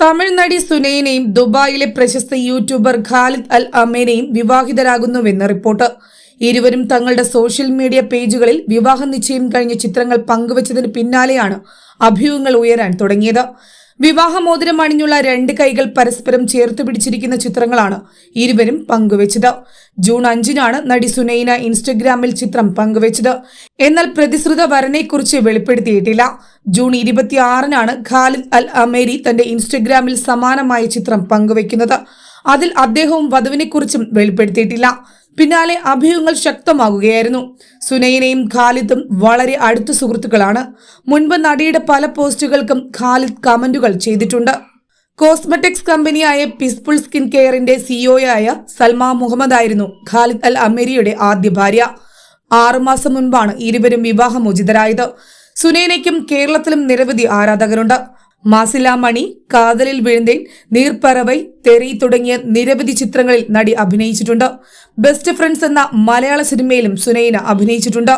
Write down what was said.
തമിഴ് നടി സുനൈനയും ദുബായിലെ പ്രശസ്ത യൂട്യൂബർ ഖാലിദ് അൽ അമേനയും വിവാഹിതരാകുന്നുവെന്ന് റിപ്പോർട്ട്. ഇരുവരും തങ്ങളുടെ സോഷ്യൽ മീഡിയ പേജുകളിൽ വിവാഹ നിശ്ചയം കഴിഞ്ഞ ചിത്രങ്ങൾ പങ്കുവച്ചതിന് പിന്നാലെയാണ് അഭ്യൂഹങ്ങൾ ഉയരാൻ തുടങ്ങിയത്. വിവാഹമോതിരം അണിഞ്ഞുള്ള രണ്ട് കൈകൾ പരസ്പരം ചേർത്ത് പിടിച്ചിരിക്കുന്ന ചിത്രങ്ങളാണ് ഇരുവരും പങ്കുവച്ചത്. ജൂൺ അഞ്ചിനാണ് നടി സുനൈന ഇൻസ്റ്റഗ്രാമിൽ ചിത്രം പങ്കുവച്ചത്. എന്നാൽ പ്രതിശ്രുത വരനെക്കുറിച്ച് വെളിപ്പെടുത്തിയിട്ടില്ല. ജൂൺ ഇരുപത്തിയാറിനാണ് ഖാലിദ് അൽ അമേരി തന്റെ ഇൻസ്റ്റഗ്രാമിൽ സമാനമായ ചിത്രം പങ്കുവയ്ക്കുന്നത്. അതിൽ അദ്ദേഹവും വധുവിനെക്കുറിച്ചും വെളിപ്പെടുത്തിയിട്ടില്ല. പിന്നാലെ അഭ്യൂഹങ്ങൾ ശക്തമാകുകയായിരുന്നു. സുനൈനയും ഖാലിദും വളരെ അടുത്ത സുഹൃത്തുക്കളാണ്. മുൻപ് നടിയുടെ പല പോസ്റ്റുകൾക്കും ഖാലിദ് കമന്റുകൾ ചെയ്തിട്ടുണ്ട്. കോസ്മെറ്റിക്സ് കമ്പനിയായ പിസ്പുൾ സ്കിൻ കെയറിന്റെ സിഇഒയായ സൽമ മുഹമ്മദ് ആയിരുന്നു ഖാലിദ് അൽ അമേരിയുടെ ആദ്യ ഭാര്യ. ആറുമാസം മുൻപാണ് ഇരുവരും വിവാഹമോചിതരായത്. സുനൈനയ്ക്കും കേരളത്തിലും നിരവധി ആരാധകരുണ്ട്. മാസില മണി കാതലിൽ വീഴുന്നേൻ നീർപ്പറവൈ തെറി തുടങ്ങിയ നിരവധി ചിത്രങ്ങളിൽ നടി അഭിനയിച്ചിട്ടുണ്ട്. ബെസ്റ്റ് ഫ്രണ്ട്സ് എന്ന മലയാള സിനിമയിലും സുനൈന അഭിനയിച്ചിട്ടുണ്ട്.